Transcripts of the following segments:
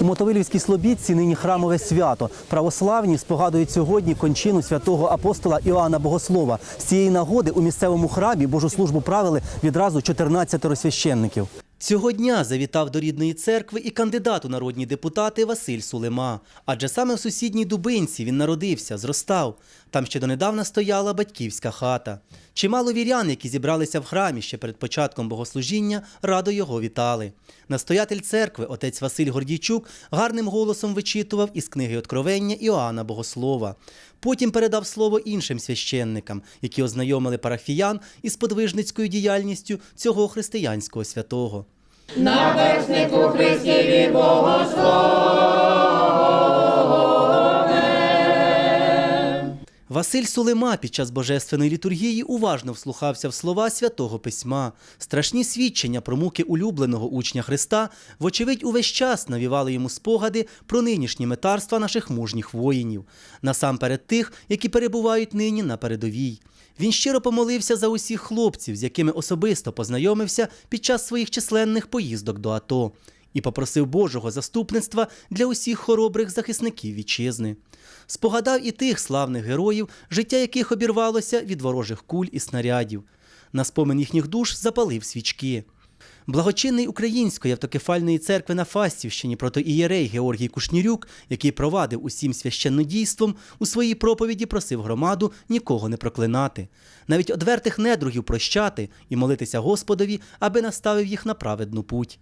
У Мотовилівській Слобідці нині храмове свято. Православні спогадують сьогодні кончину святого апостола Іоанна Богослова. З цієї нагоди у місцевому храмі Божу службу правили відразу 14 священників. Цього дня завітав до рідної церкви і кандидат у народні депутати Василь Сулема. Адже саме в сусідній Дубинці він народився, зростав. Там ще донедавна стояла батьківська хата. Чимало вірян, які зібралися в храмі ще перед початком богослужіння, радо його вітали. Настоятель церкви, отець Василь Гордійчук, гарним голосом вичитував із книги Откровення Іоанна Богослова. Потім передав слово іншим священникам, які ознайомили парафіян із подвижницькою діяльністю цього християнського святого. Василь Сулема під час божественної літургії уважно вслухався в слова святого письма. Страшні свідчення про муки улюбленого учня Христа, вочевидь, увесь час навівали йому спогади про нинішні метарства наших мужніх воїнів, насамперед тих, які перебувають нині на передовій. Він щиро помолився за усіх хлопців, з якими особисто познайомився під час своїх численних поїздок до АТО, і попросив Божого заступництва для усіх хоробрих захисників вітчизни. Спогадав і тих славних героїв, життя яких обірвалося від ворожих куль і снарядів. На спомин їхніх душ запалив свічки. Благочинний Української автокефальної церкви на Фастівщині протоієрей Георгій Кушнірюк, який провадив усім священнодійством, у своїй проповіді просив громаду нікого не проклинати, навіть одвертих недругів прощати і молитися Господові, аби наставив їх на праведну путь.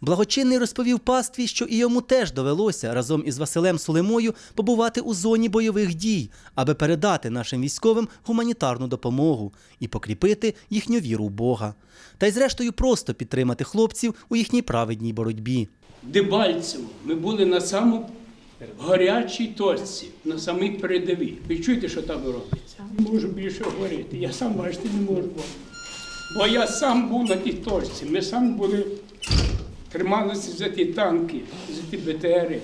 Благочинний розповів пастві, що і йому теж довелося разом із Василем Сулемою побувати у зоні бойових дій, аби передати нашим військовим гуманітарну допомогу і покріпити їхню віру в Бога. Та й зрештою просто підтримати хлопців у їхній праведній боротьбі. Дебальцево. Ми були на самому гарячій точці, на самій передовій. Ви чуєте, що там робиться? Не можу більше говорити. Я сам бачити не можу. Бо я сам був на тій точці. Ми сам були, трималися за ті танки, за ті БТРи.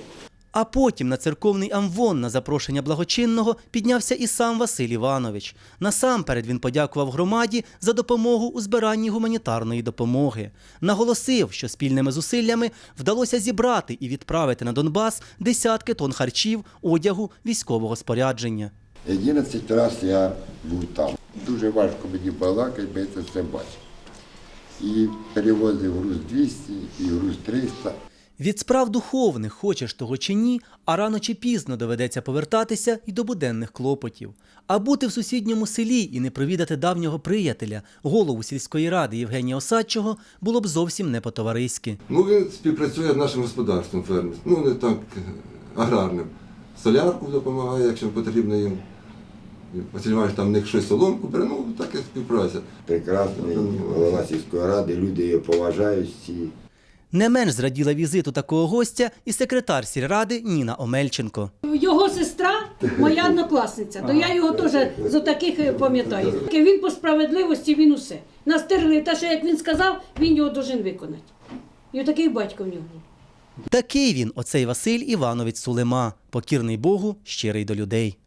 А потім на церковний амвон на запрошення благочинного піднявся і сам Василь Іванович. Насамперед він подякував громаді за допомогу у збиранні гуманітарної допомоги. Наголосив, що спільними зусиллями вдалося зібрати і відправити на Донбас десятки тонн харчів, одягу, військового спорядження. 11 разів я був там. Дуже важко мені балакати, бо я це все бачив. І перевозив груз 200, і груз 300. Від справ духовних, хочеш того чи ні, а рано чи пізно доведеться повертатися і до буденних клопотів. А бути в сусідньому селі і не провідати давнього приятеля, голову сільської ради Євгенія Осадчого, було б зовсім не по-товариськи. Ну, він співпрацює з нашим господарством фермерським, ну не так е, аграрним. Солярку допомагає, якщо потрібно їм. Василь Іванович там в них щось соломку бере, ну так і співпраця. Прекрасний голова сільської ради, люди його поважають всі. Не менш зраділа візиту такого гостя і секретар сільради Ніна Омельченко. Його сестра, моя однокласниця, то я його теж з таких е, пам'ятаю. Він по справедливості, він усе. Настирили те, що як він сказав, він його должен виконати. І отакий батько в нього. був. Такий він, оцей Василь Іванович Сулема, покірний Богу, щирий до людей.